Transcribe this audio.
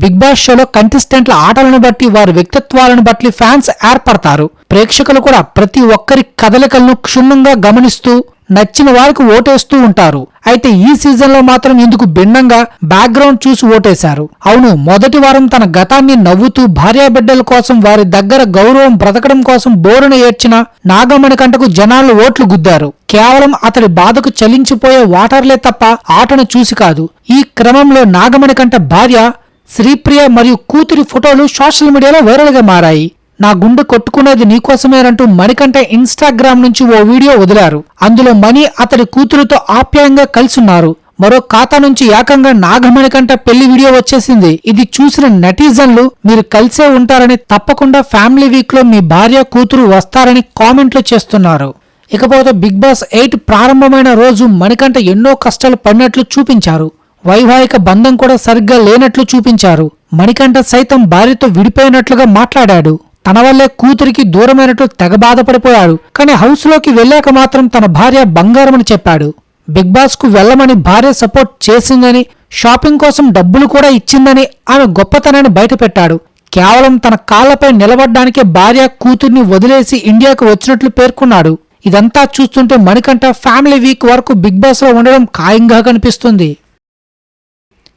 Big boss షోలో కంటెస్టెంట్ల ఆటలను బట్టి వారి వ్యక్తిత్వాలను బట్టి ఫ్యాన్స్ ఏర్పడతారు. ప్రేక్షకులు కూడా ప్రతి ఒక్కరి కదలికలను క్షుణ్ణంగా గమనిస్తూ నచ్చిన వారికి ఓటేస్తూ ఉంటారు. అయితే ఈ సీజన్లో మాత్రం ఇందుకు భిన్నంగా బ్యాక్గ్రౌండ్ చూసి ఓటేశారు. అవును మొదటి వారం తన గతాన్ని నవ్వుతూ భార్యాబిడ్డల కోసం వారి దగ్గర గౌరవం బ్రతకడం కోసం బోరున ఏడ్చిన నాగమణికంటకు జనాలు ఓట్లు గుద్దారు. కేవలం అతడి బాధకు చలించిపోయే వాటర్లే తప్ప ఆటను చూసి కాదు. ఈ క్రమంలో నాగమణికంట భార్య శ్రీప్రియ మరియు కూతురి ఫోటోలు సోషల్ మీడియాలో వైరల్గా మారాయి. నా గుండె కొట్టుకునేది నీకోసమేనంటూ మణికంఠ ఇన్స్టాగ్రామ్ నుంచి ఓ వీడియో వదిలారు. అందులో మణి అతడి కూతురుతో ఆప్యాయంగా కలిసున్నారు. మరో ఖాతా నుంచి ఏకంగా నాగమణికంఠ పెళ్ళి వీడియో వచ్చేసింది. ఇది చూసిన నెటిజన్లు మీరు కలిసే ఉంటారని తప్పకుండా ఫ్యామిలీ వీక్లో మీ భార్య కూతురు వస్తారని కామెంట్లు చేస్తున్నారు. ఇకపోతే బిగ్ బాస్ ఎయిట్ ప్రారంభమైన రోజు మణికంఠ ఎన్నో కష్టాలు పడినట్లు చూపించారు. వైవాహిక బంధం కూడా సరిగ్గా లేనట్లు చూపించారు. మణికంఠ సైతం భార్యతో విడిపోయినట్లుగా మాట్లాడాడు. తన వల్లే కూతురికి దూరమైనట్లు తెగ బాధపడిపోయాడు. కానీ హౌస్లోకి వెళ్ళాక మాత్రం తన భార్య బంగారమని చెప్పాడు. బిగ్ బాస్కు వెళ్ళమని వెళ్ళమని భార్య సపోర్ట్ చేసిందని షాపింగ్ కోసం డబ్బులు కూడా ఇచ్చిందని ఆమె గొప్పతనాన్ని బయటపెట్టాడు. కేవలం తన కాళ్ళపై నిలబడ్డానికే భార్య కూతుర్ని వదిలేసి ఇండియాకు వచ్చినట్లు పేర్కొన్నాడు. ఇదంతా చూస్తుంటే మణికంఠ ఫ్యామిలీ వీక్ వరకు బిగ్ బాస్లో ఉండడం ఖాయంగా కనిపిస్తుంది.